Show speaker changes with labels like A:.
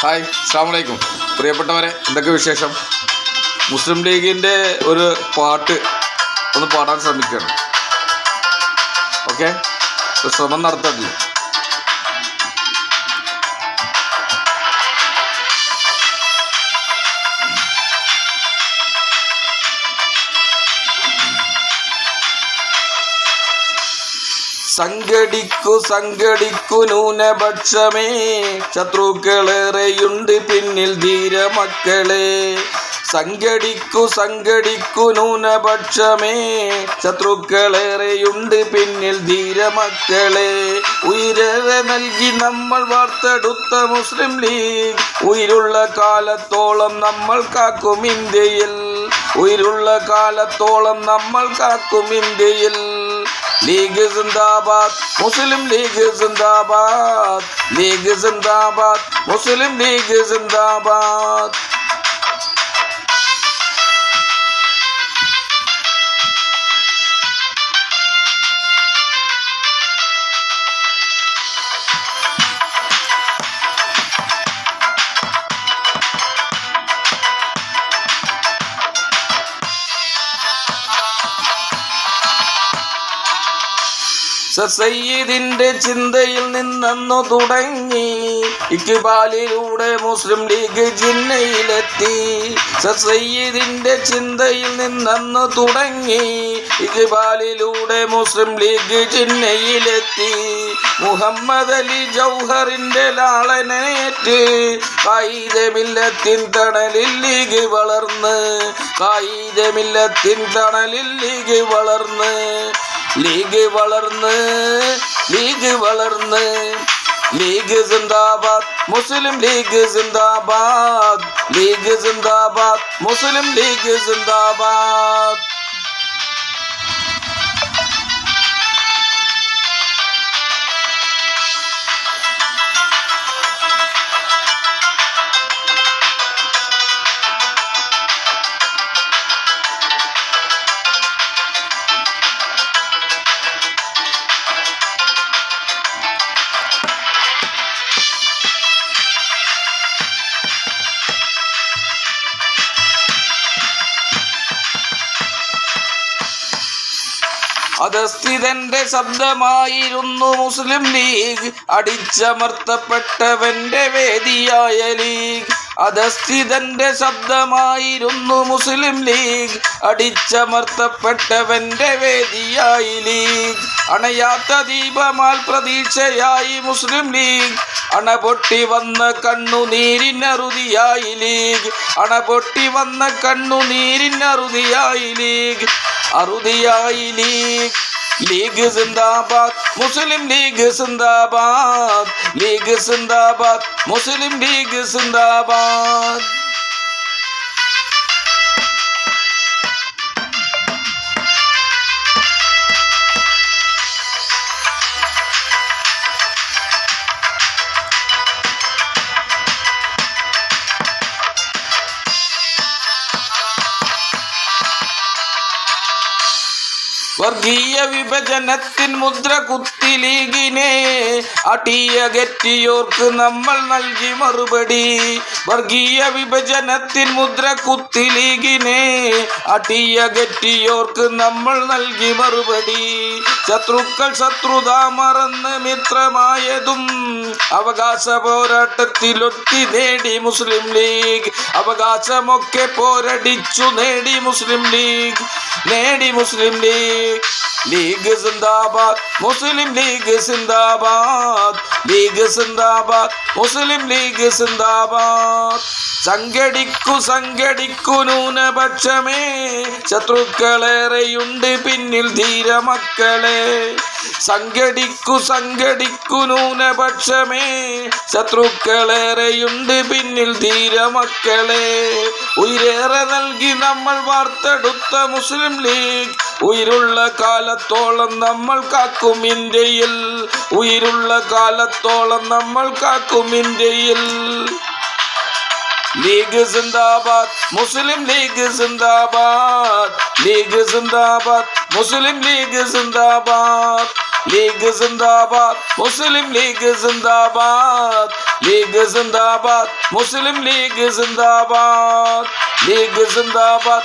A: Hi അസ്സാം വലൈക്കും പ്രിയപ്പെട്ടവരെ എന്തൊക്കെ വിശേഷം? മുസ്ലിം ലീഗിന്റെ ഒരു പാട്ട് ഒന്ന് പാടാൻ ശ്രമിക്കുകയാണ്. ഓക്കെ? ശ്രമം നടത്തട്ടില്ല സംഘടിക്കു സംഘടിക്കു ന്യൂനപക്ഷമേ. ശത്രുക്കളേറെയുണ്ട് പിന്നിൽ ധീരമക്കളെ. സംഘടിക്കു സംഘടിക്കു ന്യൂനപക്ഷമേ. ശത്രുക്കളേറെയുണ്ട് പിന്നിൽ ധീരമക്കളെ. ഉയരരെ നൽകി നമ്മൾ വാർത്തെടുത്ത മുസ്ലിം ലീഗ്. ഉയരുള്ള കാലത്തോളം നമ്മൾ കാക്കും ഇന്ത്യയിൽ. ഉയരുള്ള കാലത്തോളം നമ്മൾ കാക്കും ഇന്ത്യയിൽ. ലീഗ് സിന്ദാബാദ് മുസ്ലിം ലീഗ് സിന്ദാബാദ് ലീഗ് സിന്ദാബാദ് മുസ്ലിം ലീഗ് സിന്ദാബാദ് സയ്യിദിന്റെ ചിന്തയിൽ നിന്നു തുടങ്ങി. ഇക്ബാലിലൂടെ മുസ്ലിം ലീഗ് ജിന്നയിലെത്തി. സയ്യിദിന്റെ ചിന്തയിൽ നിന്നു തുടങ്ങി. ഇക്ബാലിലൂടെ മുസ്ലിം ലീഗ് ജിന്നയിലെത്തി. മുഹമ്മദ് അലി ജൗഹറിന്റെ ലാളനേറ്റ് കായികമില്ലത്തിൻ തണലിൽ ലീഗ് വളർന്ന്. കായികമില്ലത്തിൻ തണലിൽ ലീഗ് വളർന്ന്. ലീഗ് വളർന്ന് ലീഗ് വളർന്ന്. ലീഗ് സിന്ദാബാദ് മുസ്ലിം ലീഗ് സിന്ദാബാദ്. ലീഗ് സിന്ദാബാദ് മുസ്ലിം ലീഗ് സിന്ദാബാദ്. അധസ്ഥിതന്റെ ശബ്ദമായിരുന്നു മുസ്ലിം ലീഗ്. അടിച്ചമർത്തപ്പെട്ടവന്റെ വേദിയായ ലീഗ്. അധസ്ഥിതന്റെ ശബ്ദമായിരുന്നു മുസ്ലിം ലീഗ്. അടിച്ചമർത്തപ്പെട്ടവന്റെ വേദിയായി ലീഗ്. അണയാത്ത ദീപമാൽ പ്രതീക്ഷയായി മുസ്ലിം ലീഗ്. അണപൊട്ടി വന്ന കണ്ണുനീരിനറുതിയായി ലീഗ്. അണപൊട്ടി വന്ന കണ്ണുനീരിനറുതിയായി ലീഗ്. അറുതിയായി ലീഗ് ലീഗ് സിന്ദാബാദ് മുസ്ലിം ലീഗ് സിന്ദാബാദ് ലീഗ് സിന്ദാബാദ് മുസ്ലിം ലീഗ് സിന്ദാബാദ് വർഗീയ വിഭജനത്തിൻ മുദ്ര കുത്തി ലീഗിനെ അടിയകറ്റിയോർക്ക് നമ്മൾ നൽകി മറുപടി. വർഗീയ വിഭജനത്തിൻ മുദ്ര കുത്തി ലീഗിനെ അടിയകറ്റിയോർക്ക് നമ്മൾ നൽകി മറുപടി. ശത്രുക്കൾ ശത്രുത മറന്ന് മിത്രമായതും അവകാശ പോരാട്ടത്തിലൊത്തി നേടി മുസ്ലിം ലീഗ്. അവകാശമൊക്കെ പോരടിച്ചു നേടി മുസ്ലിം ലീഗ്. നേടി മുസ്ലിം ലീഗ്. ലീഗ് സിന്ദാബാദ് മുസ്ലിം ലീഗ് സിന്ദാബാദ്. ലീഗ് സിന്ദാബാദ് മുസ്ലിം ലീഗ് സിന്ദാബാദ്. സംഘടിക്കു സംഘടിക്കു ന്യൂനപക്ഷമേ. ശത്രുക്കളേറെയുണ്ട് പിന്നിൽ ധീരമക്കളെ സംഘടിക്കു സംഘടിക്കു ന്യൂനപക്ഷമേ. ശത്രുക്കളേറെയുണ്ട് പിന്നിൽ ധീരമക്കളെ ഉയരേറെ നൽകി നമ്മൾ വാർത്തെടുത്ത മുസ്ലിം ലീഗ് ഉயிருള്ള കാലത്തോളം നമ്മൾ കാക്കും ഇന്ത്യയിൽ. ഉയിരുള്ള കാലത്തോളം നമ്മൾ കാക്കും ഇന്ത്യയിൽ. ലീഗ് സിന്ദാബാദ് മുസ്ലിം ലീഗ് സിന്ദാബാദ്. ലീഗ് സിന്ദാബാദ് മുസ്ലിം ലീഗ് സിന്ദാബാദ്. ലീഗ് സിന്ദാബാദ് മുസ്ലിം ലീഗ് സിന്ദാബാദ്. ലീഗ് സിന്ദാബാദ് മുസ്ലിം ലീഗ് സിന്ദാബാദ്. ലീഗ് സിന്ദാബാദ്.